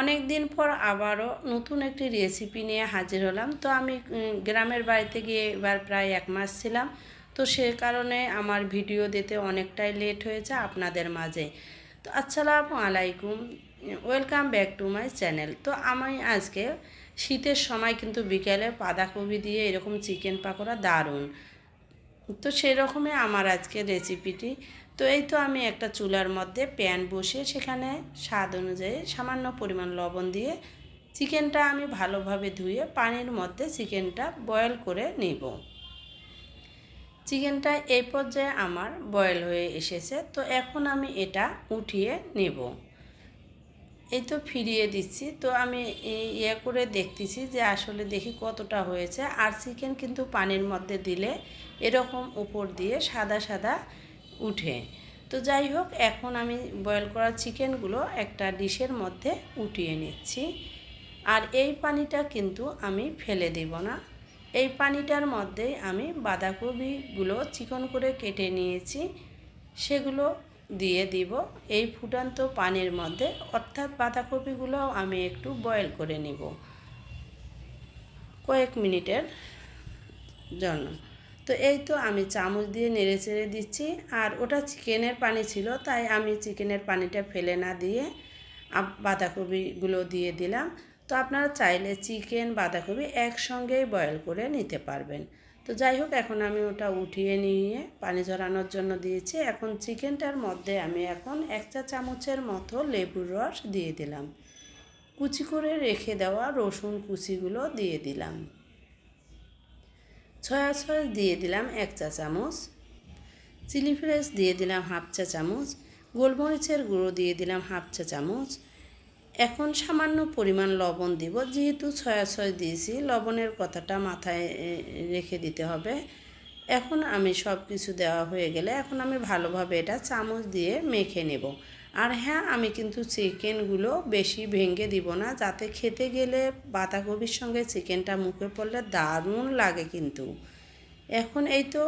অনেক দিন পর আবারও নতুন একটি রেসিপি নিয়ে হাজির হলাম। তো আমি গ্রামের বাড়িতে গিয়ে এবার প্রায় এক মাস ছিলাম। তো সে কারণে আমার ভিডিও দিতে অনেকটাই লেট হয়েছে আপনাদের মাঝে। তো আসসালামু আলাইকুম welcome back to my channel তো আমি আজকে শীতের সময় কিন্তু বিকেলে বাঁধাকপি দিয়ে এরকম চিকেন পাকোড়া দারুণ। তো সেরকমই আমার আজকে রেসিপিটি তো এই তো আমি একটা চুলার মধ্যে প্যান বসিয়ে সেখানে স্বাদ অনুযায়ী সামান্য পরিমাণ লবণ দিয়ে চিকেনটা আমি ভালোভাবে ধুয়ে পানির মধ্যে চিকেনটা বয়েল করে নিব। চিকেনটা এই পর্যায়ে আমার বয়েল হয়ে এসেছে। তো এখন আমি এটা উঠিয়ে নেব। এই তো ফিরিয়ে দিচ্ছি। তো আমি এই ইয়ে করে দেখতেছি যে আসলে দেখি কতটা হয়েছে। আর চিকেন কিন্তু পানির মধ্যে দিলে এরকম উপর দিয়ে সাদা সাদা উঠে। তো যাই হোক, এখন আমি বয়েল করা চিকেনগুলো একটা ডিশের মধ্যে উঠিয়ে নিচ্ছি। আর এই পানিটা কিন্তু আমি ফেলে দেব না। এই পানিটার মধ্যেই আমি বাঁধাকপিগুলো চিকন করে কেটে নিয়েছি। সেগুলো দিয়ে দিব। এই ফুটান্ত পানির মধ্যে অর্থাৎ বাঁধাকপিগুলো আমি একটু বয়েল করে নিব। কয়েক মিনিটের জন্য। তো এই তো আমি চামচ দিয়ে নেড়ে চেড়ে দিচ্ছি। আর ওটা চিকেনের পানি ছিল, তাই আমি চিকেনের পানিটা ফেলে না দিয়ে বাঁধাকপিগুলো দিয়ে দিলাম। তো আপনারা চাইলে চিকেন, বাঁধাকপি একসঙ্গেই বয়েল করে নিতে পারবেন। তো যাই হোক, এখন আমি ওটা উঠিয়ে নিয়ে পানি ঝরানোর জন্য দিয়েছি। এখন চিকেনটার মধ্যে আমি এখন এক চা চামচের মতো লেবুর রস দিয়ে দিলাম। কুচি করে রেখে দেওয়া রসুন কুচিগুলো দিয়ে দিলাম। ছয়া সস দিয়ে দিলাম এক চা চামচ। চিলি ফ্লেক্স দিয়ে দিলাম হাফ চা চামচ। গোলমরিচের গুঁড়ো দিয়ে দিলাম হাফ চা চামচ। এখন সামান্য পরিমাণ লবণ দিব, যেহেতু ছয়া সস দিয়েছি, লবণের কথাটা মাথায় রেখে দিতে হবে। এখন আমি সব কিছু দেওয়া হয়ে গেলে এখন আমি ভালোভাবে এটা চামচ দিয়ে মেখে নেব। আর হ্যাঁ আমি কিন্তু চিকেনগুলো বেশি ভেঙে দিব না, যাতে খেতে গেলে বাঁধাকপির সঙ্গে চিকেনটা মুখে পড়লে দারুণ লাগে কিন্তু। এখন এই তো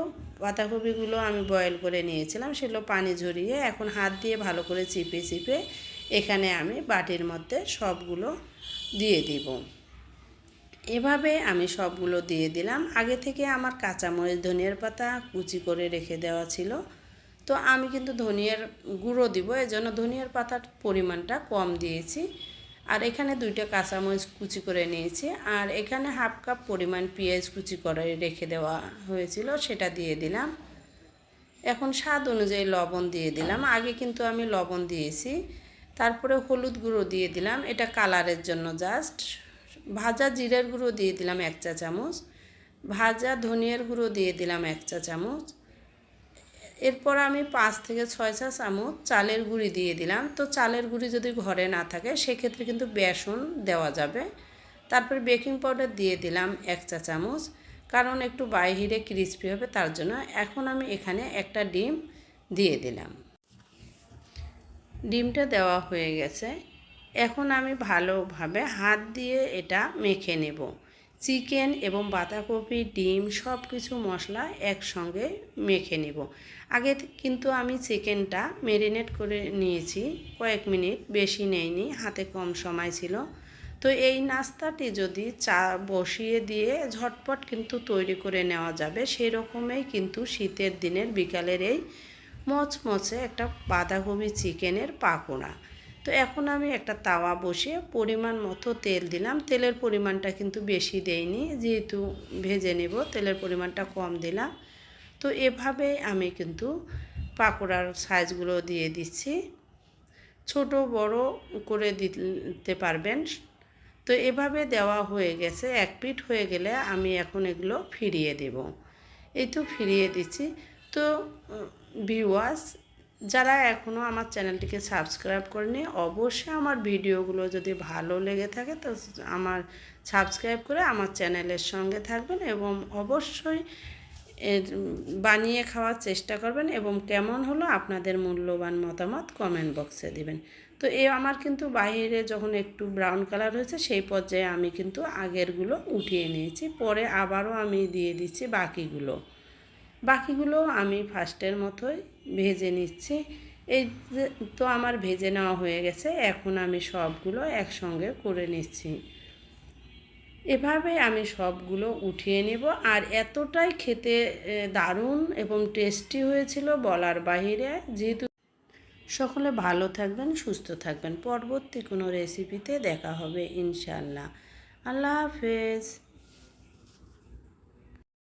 বাঁধাকপিগুলো আমি বয়েল করে নিয়েছিলাম, সেগুলো পানি ঝরিয়ে এখন হাত দিয়ে ভালো করে চিপে চিপে এখানে আমি বাটির মধ্যে সবগুলো দিয়ে দিব। এভাবে আমি সবগুলো দিয়ে দিলাম। আগে থেকে আমার কাঁচামরিচ, ধনিয়ার পাতা কুচি করে রেখে দেওয়া ছিল। তো আমি কিন্তু ধনিয়ার গুঁড়ো দিব জন্য ধনিয়ার পাতার পরিমাণটা কম দিয়েছি। আর এখানে দুইটা কাঁচামরিচ কুচি করে নিয়েছি। আর এখানে হাফ কাপ পরিমাণ পেঁয়াজ কুচি করে রেখে দেওয়া হয়েছিল, সেটা দিয়ে দিলাম। এখন স্বাদ অনুযায়ী লবণ দিয়ে দিলাম। আগে কিন্তু আমি লবণ দিয়েছি। তারপরে হলুদ গুঁড়ো দিয়ে দিলাম। এটা কালারের জন্য জাস্ট ভাজা জিরের গুঁড়ো দিয়ে দিলাম এক চা চামচ। ভাজা ধনিয়ার গুঁড়ো দিয়ে দিলাম এক চা চামচ। এরপর আমি পাঁচ থেকে ছয় চা চামচ চালের গুঁড়ি দিয়ে দিলাম। তো চালের গুঁড়ি যদি ঘরে না থাকে, সেক্ষেত্রে কিন্তু বেসন দেওয়া যাবে। তারপর বেকিং পাউডার দিয়ে দিলাম এক চা চামচ। কারণ একটু বাইরে ক্রিস্পি হবে, তার জন্য। এখন আমি এখানে একটা ডিম দিয়ে দিলাম। ডিমটা দেওয়া হয়ে গেছে। এখন আমি ভালোভাবে হাত দিয়ে এটা মেখে নেব। চিকেন এবং বাঁধাকপি, ডিম সব কিছু মশলা একসঙ্গে মেখে নেব। আগে কিন্তু আমি চিকেনটা মেরিনেট করে নিয়েছি, কয়েক মিনিট বেশি নেয়নি, হাতে কম সময় ছিল। তো এই নাস্তাটি যদি চা বসিয়ে দিয়ে ঝটপট কিন্তু তৈরি করে নেওয়া যাবে, সেরকমই কিন্তু শীতের দিনের বিকালের এই মচমচে একটা বাঁধাকপি চিকেনের পাকোড়া। তো এখন আমি একটা তাওয়া বসিয়ে পরিমাণ মতো তেল দিলাম। তেলের পরিমাণটা কিন্তু বেশি দেইনি, যেহেতু ভেজে নেব, তেলের পরিমাণটা কম দিলাম। তো এভাবে আমি কিন্তু পাকোড়ার সাইজগুলো দিয়ে দিচ্ছি। ছোট, বড় করে দিতে পারবেন। তো এভাবে দেওয়া হয়ে গেছে। এক পিঠ হয়ে গেলে আমি এখন এগুলো ফিরিয়ে দেব। এই তো ফিরিয়ে দিচ্ছি। তো ভিউয়ার্স যারা এখনও আমার চ্যানেলটিকে সাবস্ক্রাইব করেনি, অবশ্যই আমার ভিডিওগুলো যদি ভালো লেগে থাকে, তো আমার সাবস্ক্রাইব করে আমার চ্যানেলের সঙ্গে থাকবেন এবং অবশ্যই এর, বানিয়ে খাওয়ার চেষ্টা করবেন এবং কেমন হলো আপনাদের মূল্যবান মতামত কমেন্ট বক্সে দিবেন। তো এই আমার কিন্তু বাইরে যখন একটু ব্রাউন কালার হয়েছে, সেই পর্যায়ে আমি কিন্তু আগেরগুলো উঠিয়ে নিয়েছি, পরে আবারও আমি দিয়ে দিচ্ছি বাকিগুলো। বাকিগুলো আমি ফার্স্টের মতোই ভেজে নিচ্ছি। এই তো আমার ভেজে নেওয়া হয়ে গেছে, এখন আমি সবগুলো একসঙ্গে করে নিচ্ছি। এভাবে আমি সবগুলো উঠিয়ে নেব। আর এতটাই খেতে দারুণ এবং টেস্টি হয়েছিল বলার বাহিরে। যেহেতু সকলে ভালো থাকবেন, সুস্থ থাকবেন, পরবর্তী কোনো রেসিপিতে দেখা হবে ইনশাল্লাহ আল্লাহ হাফেজ।